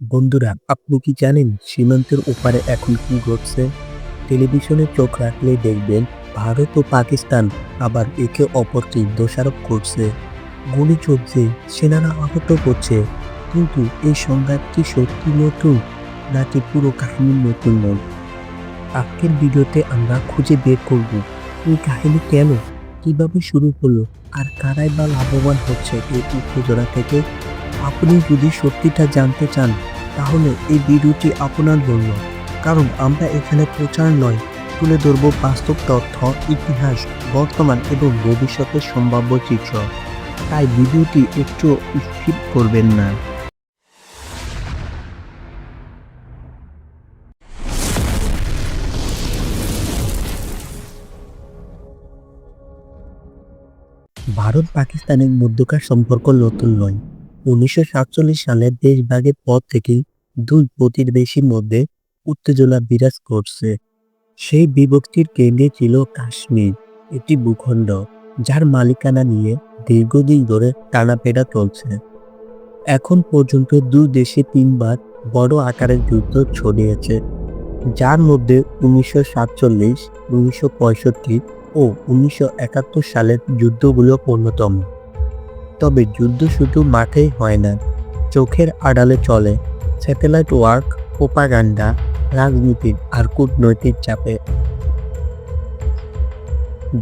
বন্ধুরা, আপনি কি জানেন সীমান্তের ওপারে এখন কি ঘটছে? টেলিভিশনে চোখ রাখলে দেখবেন ভারত ও পাকিস্তান আবার একে অপরকে দোষারোপ করছে। গুলি চলছে, সেনারা আহত করছে কিন্তু এই সংঘাত কি সত্যি নতুন নাকি পুরো কাহিনী নতুন নয়? আজকের ভিডিওতে আমরা খুঁজে বের করব, এই কাহিনী কেন, কীভাবে শুরু হলো, আর কারাই বা লাভবান হচ্ছে এই উত্তেজনা থেকে? আপনি যদি সত্যিটা জানতে চান তাহলে এই ভিডিওটি আপনার জন্য। কারণ আমরা এখানে প্রচার নয়, তুলে ধরব বাস্তব তথ্য, ইতিহাস, বর্তমান এবং ভবিষ্যতের সম্ভাব্য চিত্র। তাই ভিডিওটি একটু স্কিপ করবেন না। ভারত পাকিস্তানের মধ্যকার সম্পর্ক নতুন নয়। উনিশশো সাতচল্লিশ সালের দেশভাগের পর থেকেই দুই প্রতিবেশীর মধ্যে উত্তেজনা বিরাজ করছে। সেই বিভক্তির কেন্দ্রে ছিল কাশ্মীর, একটি ভূখণ্ড, যার মালিকানা নিয়ে দীর্ঘদিন ধরে টানাপেড়া চলছে। এখন পর্যন্ত দুই দেশে তিনবার বড় আকারের যুদ্ধ ছড়িয়েছে, যার মধ্যে উনিশশো সাতচল্লিশ, উনিশশো পঁয়ষট্টি ও উনিশশো একাত্তর সালের যুদ্ধগুলো অন্যতম। তবে যুদ্ধ শুধু মাঠেই হয় না, চোখের আড়ালে চলে। স্যাটেলাইট ওয়ার্ক, প্রোপাগান্ডা, রাজনীতি আর কূটনৈতিক চাপে।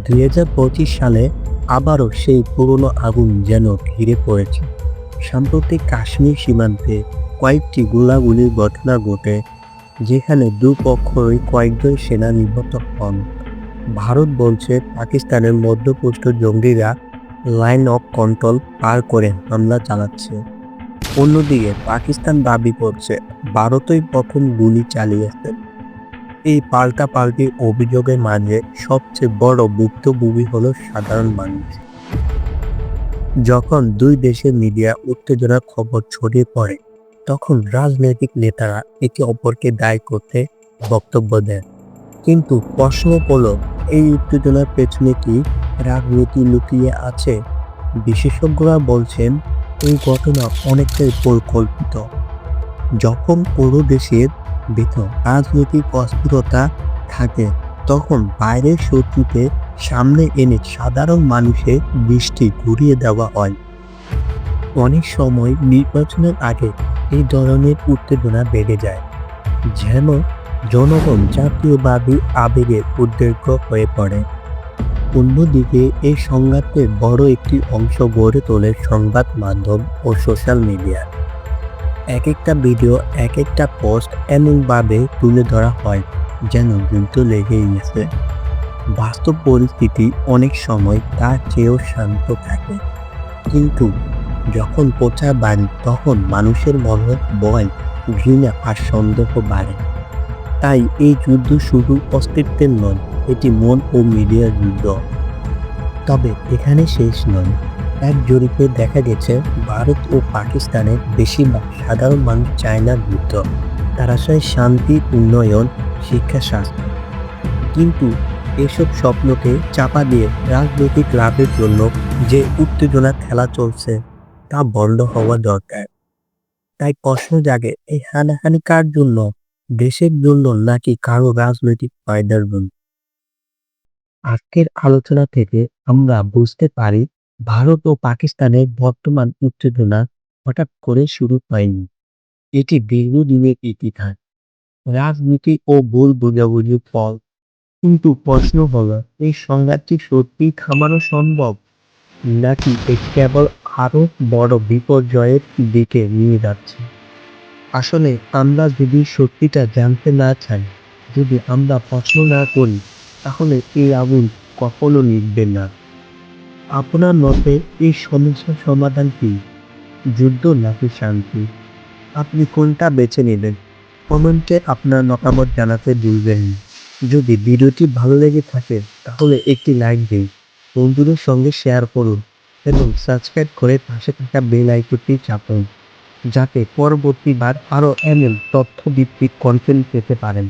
দুই হাজার পঁচিশ সালে আবারও সেই পুরনো আগুন যেন ঘিরে পড়েছে। সাম্প্রতিক কাশ্মীর সীমান্তে কয়েকটি গোলাগুলির ঘটনা ঘটে, যেখানে দুপক্ষই কয়েকজন সেনা নিহত হন। ভারত বলছে, পাকিস্তানের মধ্যপ্রস্থ জঙ্গিরা লাইন অফ কন্ট্রোল পার করে হামলা চালাচ্ছে। অন্যদিকে পাকিস্তান দাবি করছে ভারতই প্রথম গুলি চালিয়েছে। এই পাল্টাপাল্টি অভিযোগের মাঝে সবচেয়ে বড় ভুক্তভোগী হলো সাধারণ মানুষ। যখন দুই দেশের মিডিয়া উত্তেজনার খবর ছড়িয়ে পড়ে, তখন রাজনৈতিক নেতারা একে অপরকে দায়ী করতে বক্তব্য দেন। কিন্তু প্রশ্ন হলো, এই উত্তেজনার পেছনে কি রাজনীতি লুকিয়ে আছে? বিশেষজ্ঞরা বলছেন এই ঘটনা অনেকটাই পরিকল্পিত। যখন পুরো দেশের ভিতর রাজনৈতিক অস্থিরতা থাকে, তখন বাইরের শত্রুকে সামনে এনে সাধারণ মানুষের দৃষ্টি ঘুরিয়ে দেওয়া হয়। অনেক সময় নির্বাচনের আগে এই ধরনের উত্তেজনা বেড়ে যায় যেন জনগণ জাতীয়বাদী আবেগের উদ্বেগ হয়ে পড়ে। অন্যদিকে এই সংঘাতের বড় একটি অংশ গড়ে তোলে সংবাদ মাধ্যম ও সোশ্যাল মিডিয়া। এক একটা ভিডিও এক একটা পোস্ট এমনভাবে তুলে ধরা হয় যেন যুদ্ধ লেগেই গেছে। বাস্তব পরিস্থিতি অনেক সময় তার চেয়েও শান্ত থাকে। কিন্তু যখন প্রচার বাড়ে, তখন মানুষের মনে ভয় ঘৃণা আর সন্দেহ বাড়ে। তাই এই যুদ্ধ শুধু অস্তিত্বের নয় এটি মন ও মিডিয়ার যুদ্ধ। তবে এখানে শেষ নয়। এক জরিপে দেখা গেছে, ভারত ও পাকিস্তানের বেশিরভাগ সাধারণ মানুষ চায় না যুদ্ধ। তারা চায় শান্তি উন্নয়ন, শিক্ষা স্বাস্থ্য কিন্তু এসব স্বপ্নকে চাপা দিয়ে রাজনৈতিক লাভের জন্য যে উত্তেজনা খেলা চলছে, তা বন্ধ হওয়া দরকার। তাই প্রশ্ন জাগে, এই হানাহানি কার জন্য, দেশের জন্য নাকি কারও রাজনৈতিক ফায়দার জন্য? আজকের আলোচনা থেকে আমরা বুঝতে পারি ভারত ও পাকিস্তানের বর্তমান উত্তেজনা হঠাৎ করে শুরু হয়নি। এটি দীর্ঘদিনের ইতিহাস। রাজনীতি ও ভুল বোঝাবুঝির ফল কিন্তু প্রশ্ন হলো, এই সংঘাতটি সত্যি থামানো সম্ভব? নাকি এটি কেবল আরও বড় বিপর্যয়ের দিকে নিয়ে যাচ্ছে? আসলে আমরা যদি সত্যিটা জানতে না চাই, যদি আমরা প্রশ্ন না করি তাহলে এই আগুন কখনো নিভবে না। আপনার মতে এই সমস্যার সমাধান কি? যুদ্ধ নাকি শান্তি? আপনি কোনটা বেছে নেবেন? কমেন্টে আপনার মতামত জানাতে ভুলবেন যদি ভিডিওটি ভালো লেগে থাকে, তাহলে একটি লাইক দিন, বন্ধুদের সঙ্গে শেয়ার করুন এবং সাবস্ক্রাইব করে পাশে থাকা বেল আইকনটি চাপুন, যাতে পরবর্তীবার আরও এমন তথ্যভিত্তিক কন্টেন্ট পেতে পারেন।